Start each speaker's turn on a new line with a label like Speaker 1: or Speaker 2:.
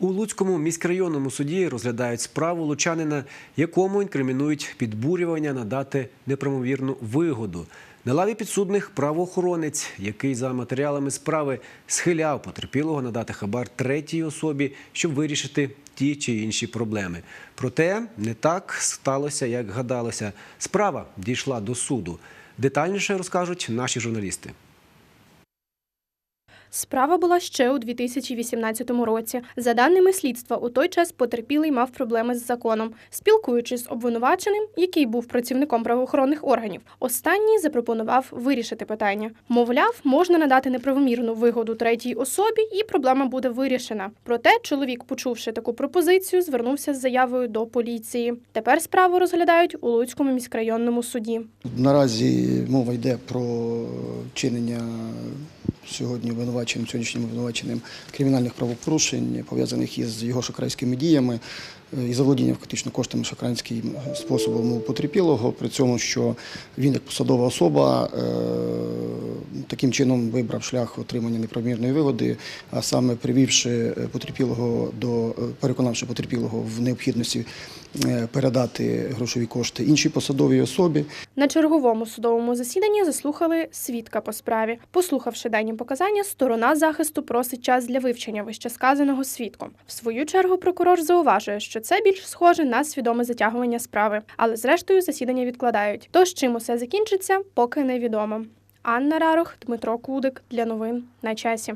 Speaker 1: У Луцькому міськрайонному суді розглядають справу лучанина, якому інкримінують підбурювання надати неправомірну вигоду. На лаві підсудних правоохоронець, який за матеріалами справи схиляв потерпілого надати хабар третій особі, щоб вирішити ті чи інші проблеми. Проте не так сталося, як гадалося. Справа дійшла до суду. Детальніше розкажуть наші журналісти.
Speaker 2: Справа була ще у 2018 році. За даними слідства, у той час потерпілий мав проблеми з законом. Спілкуючись з обвинуваченим, який був працівником правоохоронних органів, останній запропонував вирішити питання. Мовляв, можна надати неправомірну вигоду третій особі, і проблема буде вирішена. Проте чоловік, почувши таку пропозицію, звернувся з заявою до поліції. Тепер справу розглядають у Луцькому міськрайонному суді.
Speaker 3: Наразі мова йде про вчинення сьогодні обвинуваченим, сьогоднішнім обвинуваченим кримінальних правопорушень, пов'язаних із його шокрайськими діями е, і заволодінням фактично коштами шокрайським способом у потерпілого, при цьому, що він як посадова особа е, таким чином вибрав шлях отримання неправомірної вигоди, а саме привівши е, потерпілого до е, переконавши потерпілого в необхідності е, передати грошові кошти іншій посадовій особі.
Speaker 2: На черговому судовому засіданні заслухали свідка по справі. Послухавши дані показання, сторона захисту просить час для вивчення вищесказаного свідком. В свою чергу прокурор зауважує, що це більш схоже на свідоме затягування справи, але зрештою засідання відкладають. Тож чим усе закінчиться, поки невідомо. Анна Рарух, Дмитро Кудик для новин на часі.